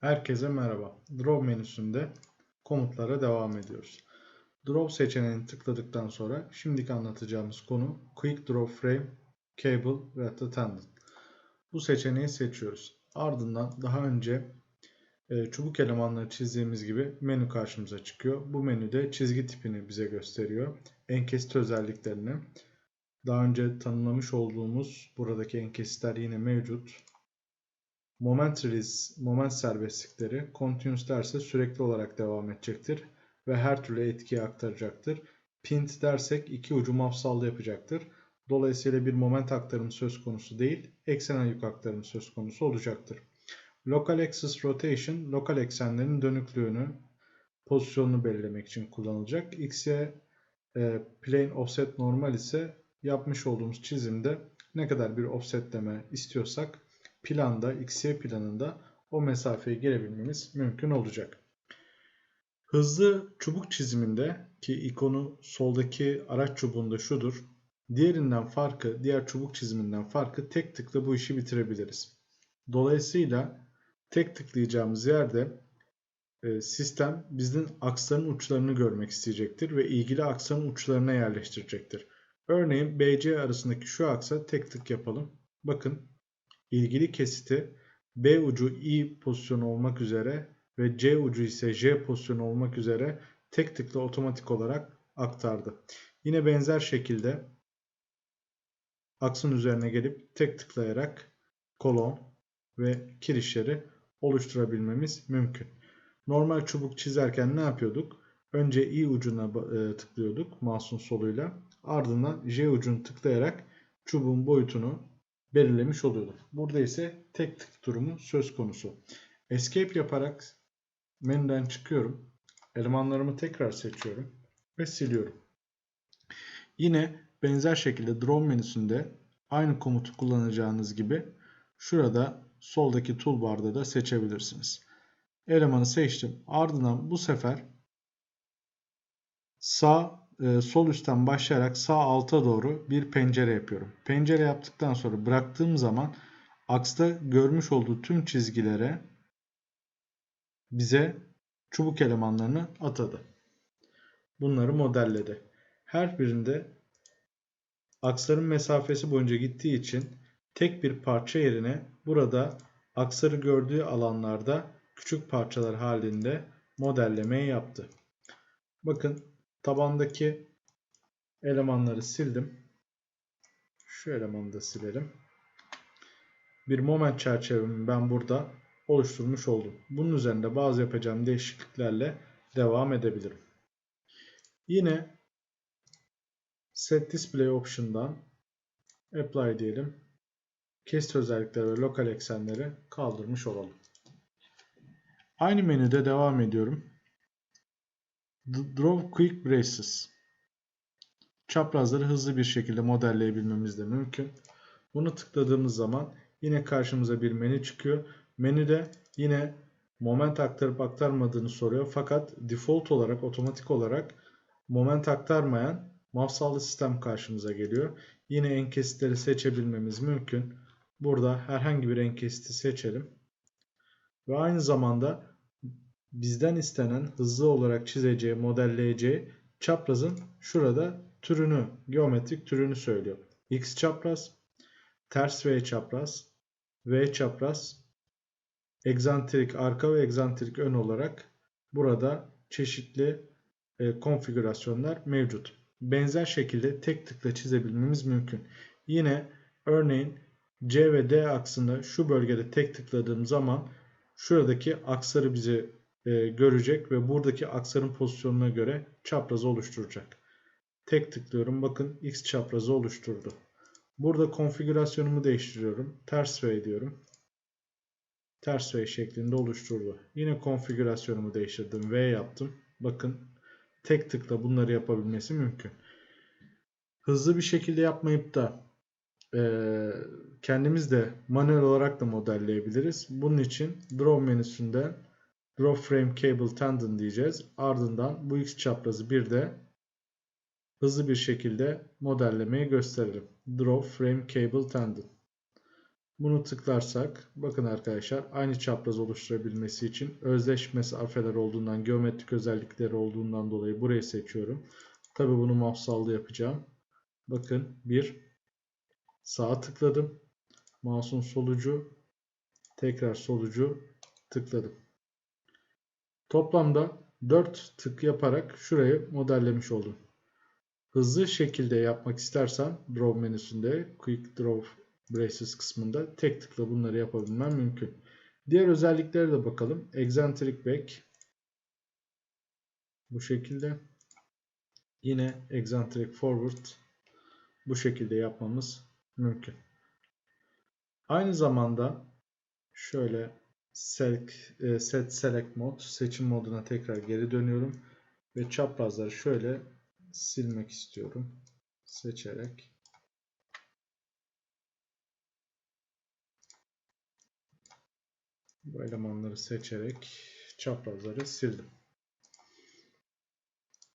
Herkese merhaba. Draw menüsünde komutlara devam ediyoruz. Draw seçeneğini tıkladıktan sonra şimdiki anlatacağımız konu Quick Draw Frame, Cable ve Tendon. Bu seçeneği seçiyoruz. Ardından daha önce e, çubuk elemanları çizdiğimiz gibi menü karşımıza çıkıyor. Bu menüde çizgi tipini bize gösteriyor. Enkesit özelliklerini. Daha önce tanımlamış olduğumuz buradaki enkesitler yine mevcut. Moment release, moment serbestlikleri continuous derse sürekli olarak devam edecektir ve her türlü etkiyi aktaracaktır. Pint dersek iki ucu mafsalda yapacaktır. Dolayısıyla bir moment aktarımı söz konusu değil, eksenen yük aktarımı söz konusu olacaktır. Local axis rotation, lokal eksenlerin dönüklüğünü, pozisyonunu belirlemek için kullanılacak. X'ye e, plane offset normal ise yapmış olduğumuz çizimde ne kadar bir offsetleme istiyorsak planda, XY planında o mesafeye girebilmemiz mümkün olacak. Hızlı çubuk çiziminde ki ikonu soldaki araç çubuğunda şudur. Diğerinden farkı, diğer çubuk çiziminden farkı tek tıkla bu işi bitirebiliriz. Dolayısıyla tek tıklayacağımız yerde e, sistem bizden aksların uçlarını görmek isteyecektir ve ilgili aksların uçlarına yerleştirecektir. Örneğin BC arasındaki şu aksa tek tık yapalım. Bakın ilgili kesiti B ucu I pozisyonu olmak üzere ve C ucu ise J pozisyonu olmak üzere tek tıkla otomatik olarak aktardı. Yine benzer şekilde aksın üzerine gelip tek tıklayarak kolon ve kirişleri oluşturabilmemiz mümkün. Normal çubuk çizerken ne yapıyorduk? Önce i ucuna e, tıklıyorduk mouse'un soluyla. Ardından j ucunu tıklayarak çubuğun boyutunu belirlemiş oluyorduk. Burada ise tek tık durumu söz konusu. Escape yaparak menüden çıkıyorum. Elemanlarımı tekrar seçiyorum ve siliyorum. Yine benzer şekilde Draw menüsünde aynı komutu kullanacağınız gibi şurada soldaki toolbar'da da seçebilirsiniz. Elemanı seçtim. Ardından bu sefer sağ sol üstten başlayarak sağ alta doğru bir pencere yapıyorum. Pencere yaptıktan sonra bıraktığım zaman aksta görmüş olduğu tüm çizgilere bize çubuk elemanlarını atadı. Bunları modelledi. Her birinde aksların mesafesi boyunca gittiği için tek bir parça yerine burada aksarı gördüğü alanlarda küçük parçalar halinde modellemeyi yaptı. Bakın tabandaki elemanları sildim. Şu elemanı da silelim. Bir moment çerçevemi ben burada oluşturmuş oldum. Bunun üzerinde bazı yapacağım değişikliklerle devam edebilirim. Yine Set Display Option'dan Apply diyelim. Kesit özellikleri ve lokal eksenleri kaldırmış olalım. Aynı menüde devam ediyorum. Draw Quick Braces. Çaprazları hızlı bir şekilde modelleyebilmemiz de mümkün. Bunu tıkladığımız zaman yine karşımıza bir menü çıkıyor. Menüde yine moment aktarıp aktarmadığını soruyor. Fakat default olarak otomatik olarak moment aktarmayan mafsallı sistem karşımıza geliyor. Yine enkesitleri seçebilmemiz mümkün. Burada herhangi bir enkesiti seçelim. Ve aynı zamanda bizden istenen hızlı olarak çizeceği, modelleyeceği çaprazın şurada türünü, geometrik türünü söylüyor. X çapraz, ters V çapraz, V çapraz, egzantrik arka ve egzantrik ön olarak burada çeşitli e, konfigürasyonlar mevcut. Benzer şekilde tek tıkla çizebilmemiz mümkün. Yine örneğin C ve D aksında şu bölgede tek tıkladığım zaman şuradaki aksları bize e, görecek ve buradaki aksarın pozisyonuna göre çaprazı oluşturacak. Tek tıklıyorum. Bakın X çaprazı oluşturdu. Burada konfigürasyonumu değiştiriyorum. Ters V diyorum. Ters V şeklinde oluşturdu. Yine konfigürasyonumu değiştirdim. V yaptım. Bakın tek tıkla bunları yapabilmesi mümkün. Hızlı bir şekilde yapmayıp da e, kendimiz de manuel olarak da modelleyebiliriz. Bunun için Draw menüsünde Draw Frame Cable Tendon diyeceğiz. Ardından bu x çaprazı bir de hızlı bir şekilde modellemeyi gösterelim. Draw Frame Cable Tendon. Bunu tıklarsak bakın arkadaşlar aynı çapraz oluşturabilmesi için özdeş mesafeler olduğundan geometrik özellikleri olduğundan dolayı burayı seçiyorum. Tabi bunu mafsallı yapacağım. Bakın bir sağa tıkladım. Mouse'un solucu tekrar solucu tıkladım. Toplamda 4 tık yaparak şurayı modellemiş oldum. Hızlı şekilde yapmak istersen Draw menüsünde Quick Draw Braces kısmında tek tıkla bunları yapabilmem mümkün. Diğer özelliklere de bakalım. Eccentric Back bu şekilde. Yine Eccentric Forward bu şekilde yapmamız mümkün. Aynı zamanda şöyle e, set Select Mode seçim moduna tekrar geri dönüyorum ve çaprazları şöyle silmek istiyorum. Seçerek bu elemanları seçerek çaprazları sildim.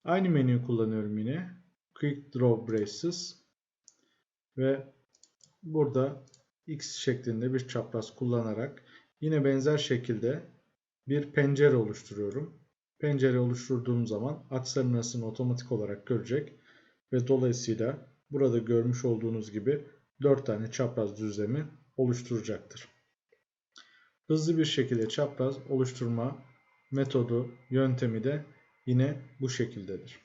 Aynı menüyü kullanıyorum yine. Quick Draw Braces ve burada X şeklinde bir çapraz kullanarak yine benzer şekilde bir pencere oluşturuyorum. Pencere oluşturduğum zaman aksların arasını otomatik olarak görecek ve dolayısıyla burada görmüş olduğunuz gibi 4 tane çapraz düzlemi oluşturacaktır. Hızlı bir şekilde çapraz oluşturma metodu, yöntemi de yine bu şekildedir.